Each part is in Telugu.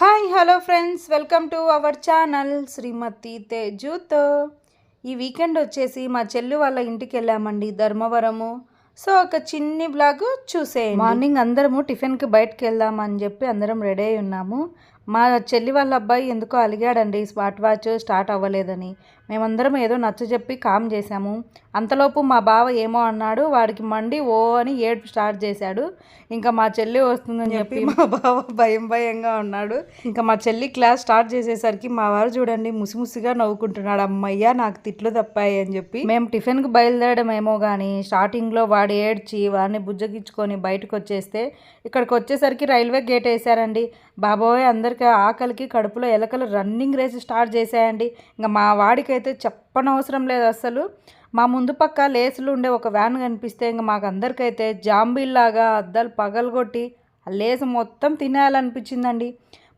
Hi hello friends. Welcome to our channel Srimathi తేజుతో. ఈ వీకెండ్ వచ్చేసి మా చెల్లి వాళ్ళ ఇంటికి వెళ్ళామండి ధర్మవరము. సో ఒక చిన్ని బ్లాగ్ చూసేయండి. మార్నింగ్ అందరము టిఫిన్కి బయటకు వెళ్దామని చెప్పి అందరం రెడీ అయి ఉన్నాము. మా చెల్లి వాళ్ళ అబ్బాయి ఎందుకో అలిగాడండి స్మార్ట్ వాచ్ స్టార్ట్ అవ్వలేదని. మేమందరం ఏదో నచ్చ చెప్పి కామ్ చేశాము. అంతలోపు మా బావ ఏమో అన్నాడు వాడికి మండి ఓ అని ఏడుపు స్టార్ట్ చేశాడు. ఇంకా మా చెల్లి వస్తుందని చెప్పి మా బావ భయం భయంగా ఉన్నాడు. ఇంకా మా చెల్లి క్లాస్ స్టార్ట్ చేసేసరికి మా వారు చూడండి ముసిముసిగా నవ్వుకుంటున్నాడు. అమ్మయ్య నాకు తిట్లు తప్పాయి అని చెప్పి మేము టిఫిన్కి బయలుదేరడం ఏమో కానీ స్టార్టింగ్లో వాడు ఏడ్చి వాడిని బుజ్జగించుకొని బయటకు వచ్చేస్తే ఇక్కడికి వచ్చేసరికి రైల్వే గేట్ వేసారండి బాబోయ్ అందరికి ఆకలికి కడుపులో ఎలకలు రన్నింగ్ రేస్ స్టార్ట్ చేశాయండి. ఇంకా మా వాడికైతే చెప్పనవసరం లేదు అసలు మా ముందు పక్క లేసులు ఉండే ఒక వ్యాన్ కనిపిస్తే ఇంకా మాకు అందరికైతే జాంబీల్లాగా అద్దాలు పగలగొట్టి ఆ లేసు మొత్తం తినేయాలనిపించిందండి.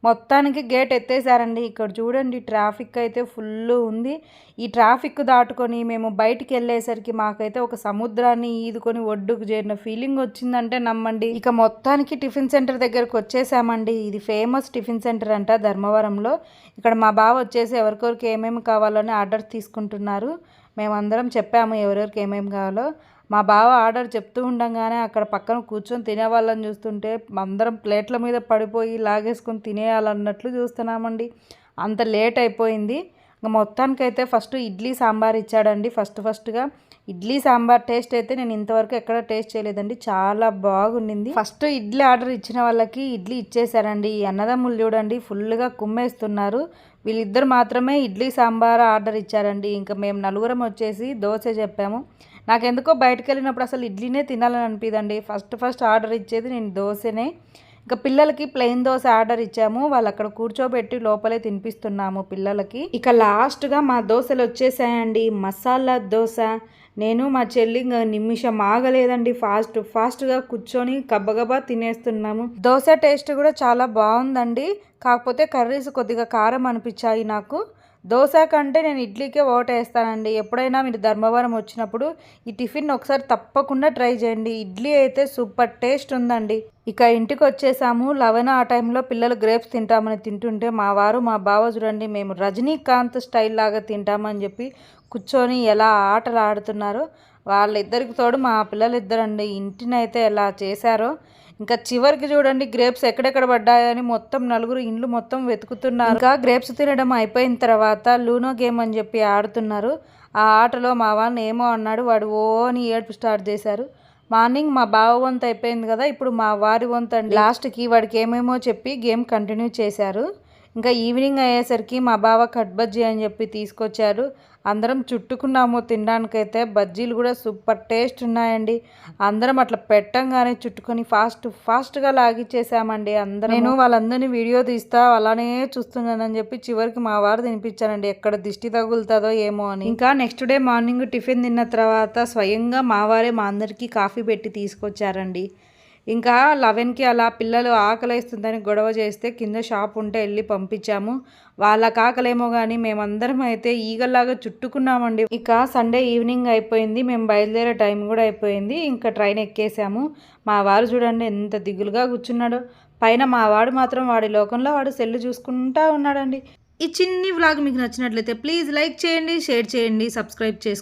మొత్తానికి గేట్ ఎత్తేసారండి. ఇక్కడ చూడండి ట్రాఫిక్ అయితే ఫుల్ ఉంది. ఈ ట్రాఫిక్ దాటుకొని మేము బయటికి వెళ్ళేసరికి మాకైతే ఒక సముద్రాన్ని ఈదుకొని ఒడ్డుకు చేరిన ఫీలింగ్ వచ్చిందంటే నమ్మండి. ఇక మొత్తానికి టిఫిన్ సెంటర్ దగ్గరకు వచ్చేసామండి. ఇది ఫేమస్ టిఫిన్ సెంటర్ అంట ధర్మవరంలో. ఇక్కడ మా బావ వచ్చేసి ఎవరికొరికి ఏమేమి కావాలని ఆర్డర్ తీసుకుంటున్నారు. మేమందరం చెప్పాము ఎవరెవరికి ఏమేమి కావాలో. మా బావ ఆర్డర్ చెప్తూ ఉండగానే అక్కడ పక్కన కూర్చొని తినేవాళ్ళని చూస్తుంటే అందరం ప్లేట్ల మీద పడిపోయి లాగేసుకొని తినేయాలన్నట్లు చూస్తున్నామండి. అంత లేట్ అయిపోయింది. ఇంకా మొత్తానికైతే ఫస్ట్ ఇడ్లీ సాంబార్ ఇచ్చాడండి. ఫస్ట్ ఫస్ట్గా ఇడ్లీ సాంబార్ టేస్ట్ అయితే నేను ఇంతవరకు ఎక్కడ టేస్ట్ చేయలేదండి. చాలా బాగుండింది. ఫస్ట్ ఇడ్లీ ఆర్డర్ ఇచ్చిన వాళ్ళకి ఇడ్లీ ఇచ్చేసారండి ఈ అన్నదమ్ములు చూడండి ఫుల్గా కుమ్మేస్తున్నారు. వీళ్ళిద్దరు మాత్రమే ఇడ్లీ సాంబార్ ఆర్డర్ ఇచ్చారండి. ఇంకా మేము నలుగురం వచ్చేసి దోశ చెప్పాము. నాకెందుకో బయటకు వెళ్ళినప్పుడు అసలు ఇడ్లీనే తినాలని అనిపిదండి. ఫస్ట్ ఫస్ట్ ఆర్డర్ ఇచ్చేది నేను దోశనే. ఇంకా పిల్లలకి ప్లెయిన్ దోశ ఆర్డర్ ఇచ్చాము. వాళ్ళు అక్కడ కూర్చోబెట్టి లోపలే తినిపిస్తున్నాము పిల్లలకి. ఇక లాస్ట్గా మా దోశలు వచ్చేసాయండి. మసాలా దోశ. నేను మా చెల్లి ఇంకా నిమిషం ఆగలేదండి. ఫాస్ట్ ఫాస్ట్గా కూర్చొని గబ్బగబా తినేస్తున్నాము. దోశ టేస్ట్ కూడా చాలా బాగుందండి. కాకపోతే కర్రీస్ కొద్దిగా కారం అనిపించాయి నాకు. దోశ కంటే నేను ఇడ్లీకే ఓటేస్తానండి. ఎప్పుడైనా మీరు ధర్మవరం వచ్చినప్పుడు ఈ టిఫిన్ ఒకసారి తప్పకుండా ట్రై చేయండి. ఇడ్లీ అయితే సూపర్ టేస్ట్ ఉందండి. ఇక ఇంటికి వచ్చేసాము. లెవెన్ ఆ టైంలో పిల్లలు గ్రేప్స్ తింటామని తింటుంటే మా వారు మా బావ చూడండి మేము రజనీకాంత్ స్టైల్ లాగా తింటామని చెప్పి కూర్చొని ఎలా ఆటలు ఆడుతున్నారో వాళ్ళిద్దరికి తోడు మా పిల్లలు ఇద్దరండి ఇంటినైతే ఎలా చేశారో. ఇంకా చివరికి చూడండి గ్రేప్స్ ఎక్కడెక్కడ పడ్డాయని మొత్తం నలుగురు ఇండ్లు మొత్తం వెతుకుతున్నారు. ఇంకా గ్రేప్స్ తినడం అయిపోయిన తర్వాత లూనో గేమ్ అని చెప్పి ఆడుతున్నారు. ఆ ఆటలో మా వాళ్ళని ఏమో అన్నాడు వాడు ఓ అని ఏడుపు స్టార్ట్ చేశారు. మార్నింగ్ మా బావ వంతు అయిపోయింది కదా ఇప్పుడు మా వారి వంత అండి. లాస్ట్కి వాడికి ఏమేమో చెప్పి గేమ్ కంటిన్యూ చేశారు. ఇంకా ఈవినింగ్ అయ్యేసరికి మా బావ కట్బజ్జీ అని చెప్పి తీసుకొచ్చారు. అందరం చుట్టుకున్నాము తినడానికైతే. బజ్జీలు కూడా సూపర్ టేస్ట్ ఉన్నాయండి. అందరం అట్లా పెట్టంగానే చుట్టుకొని ఫాస్ట్ ఫాస్ట్గా లాగిచ్చేసామండి అందరం నేను వాళ్ళందరినీ వీడియో తీస్తా అలానే చూస్తున్నానని చెప్పి చివరికి మా వారు తినిపించానండి ఎక్కడ దిష్టి తగులుతుందో ఏమో అని. ఇంకా నెక్స్ట్ డే మార్నింగ్ టిఫిన్ తిన్న తర్వాత స్వయంగా మా వారే మా అందరికీ కాఫీ పెట్టి తీసుకొచ్చారండి. ఇంకా లెవెన్కి అలా పిల్లలు ఆకలిస్తుందని గొడవ చేస్తే కింద షాప్ ఉంటే వెళ్ళి పంపించాము. వాళ్ళ కాకలేమో కానీ మేమందరం అయితే ఈగల్లాగా చుట్టుకున్నామండి. ఇక సండే ఈవినింగ్ అయిపోయింది. మేము బయలుదేరే టైం కూడా అయిపోయింది. ఇంకా ట్రైన్ ఎక్కేసాము. మా వారు చూడండి ఎంత దిగులుగా కూర్చున్నాడు. పైన మా వాడు మాత్రం వాడి లోకంలో వాడు సెల్లు చూసుకుంటా ఉన్నాడండి. ఈ చిన్ని వ్లాగ్ మీకు నచ్చినట్లయితే ప్లీజ్ లైక్ చేయండి షేర్ చేయండి సబ్స్క్రైబ్ చేసుకోండి.